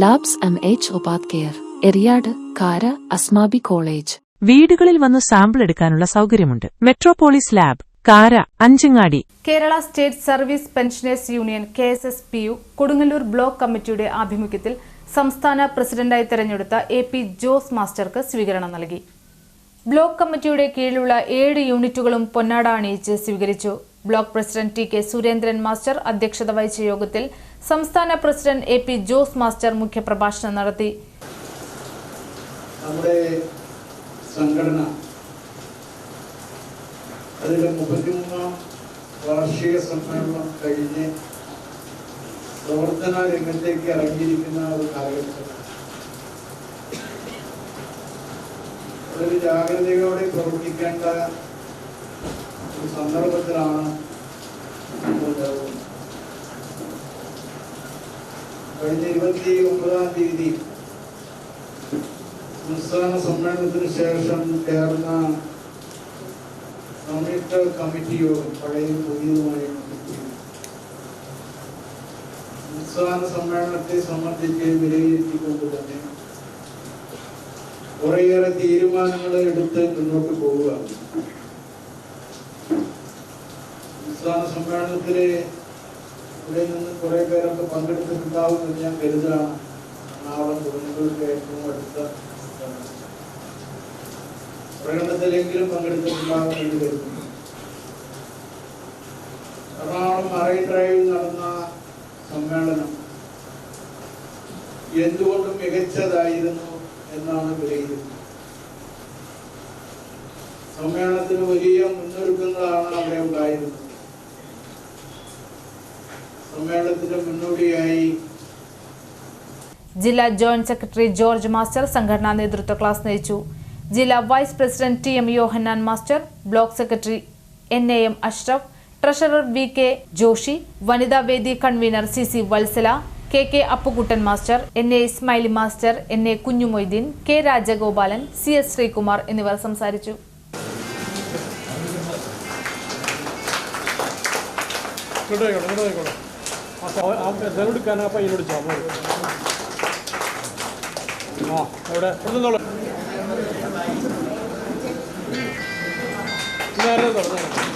Labs M H ഒപാത് care Eriyad Kara Asmabi college വീടുകളിൽ വന്ന് സാമ്പിൾ എടുക്കാനുള്ള സൗകര്യമുണ്ട്. Metropolis lab Kara Anchangadi. Kerala state service pensioners union K S S P U Kodungallur block കമ്മിറ്റിയുടെ ആഭിമുഖ്യത്തിൽ സംസ്ഥാന പ്രസിഡന്റായി തെരഞ്ഞെടുത്ത എ പി ജോസ് മാസ്റ്റർക്ക് സ്വീകരണം നൽകി. ബ്ലോക്ക് കമ്മിറ്റിയുടെ കീഴിലുള്ള ഏഴ് യൂണിറ്റുകളും പൊന്നാട അണിയിച്ച് സ്വീകരിച്ചു. Block president T K Surendran master അധ്യക്ഷത വഹിച്ച യോഗത്തിൽ സംസ്ഥാന president A P Jose master മുഖ്യപ്രഭാഷണം നടത്തി. നമ്മുടെ സംഘടന അതിന്റെ മുപ്പത്തിമൂന്നാം വാർഷിക സമ്മേളനം കഴിഞ്ഞ് പ്രവർത്തന രംഗത്തേക്ക് ഇറങ്ങിയിരിക്കുന്ന ഒരു കാലഘട്ടം അതൊരു ജാഗ്രതയോടെ പ്രവർത്തിക്കേണ്ട ഒരു സന്ദർഭത്തിലാണ് കഴിഞ്ഞ ഇരുപത്തി ഒമ്പതാം തീയതി സംസ്ഥാന സമ്മേളനത്തിന് ശേഷം ചേർന്ന സംയുക്ത കമ്മിറ്റി യോഗം പഴയതും പുതിയതുമായ സംസ്ഥാന സമ്മേളനത്തെ സംബന്ധിച്ച് വിലയിരുത്തിക്കൊണ്ട് തന്നെ കുറേയേറെ തീരുമാനങ്ങൾ എടുത്ത് മുന്നോട്ട് പോവുകയാണ്. സംസ്ഥാന സമ്മേളനത്തിൽ ഇവിടെ നിന്ന് കുറെ പേരൊക്കെ പങ്കെടുത്തിട്ടുണ്ടാവും എന്ന് ഞാൻ കരുതുകയാണ്. എറണാകുളം കൊടുങ്ങല്ലൂർക്ക് ഏറ്റവും അടുത്ത. പ്രകടനത്തിലെങ്കിലും പങ്കെടുത്തിട്ടുണ്ടാവും എന്ന് കരുതുന്നു. എറണാകുളം മറൈൻ ഡ്രൈവിൽ നടന്ന സമ്മേളനം എന്തുകൊണ്ടും മികച്ചതായിരുന്നു എന്നാണ് വിലയിരുത്തുന്നത് സമ്മേളനത്തിന് വലിയ മുന്നൊരുക്കങ്ങളാണ് അവിടെ ഉണ്ടായിരുന്നത്. സമ്മേളനത്തിന്റെ മുന്നോടിയായി ജില്ലാ ജോയിന്റ് സെക്രട്ടറി ജോർജ് മാസ്റ്റർ സംഘടനാ നേതൃത്വ ക്ലാസ് നയിച്ചു ജില്ലാ vice president T M Yohannan master block secretary N A M Ashraf treasurer V K Joshi വനിതാ വേദി convener C C Valsala K K Appukuttan master N A Ismaili master N A Kunjumoideen K Rajagopalan C S Sreekumar എന്നിവർ സംസാരിച്ചു. ആ സ- ആ ഇതെടുക്കാൻ ആ എവിടെ. ഇതാരാ തുറന്നത്?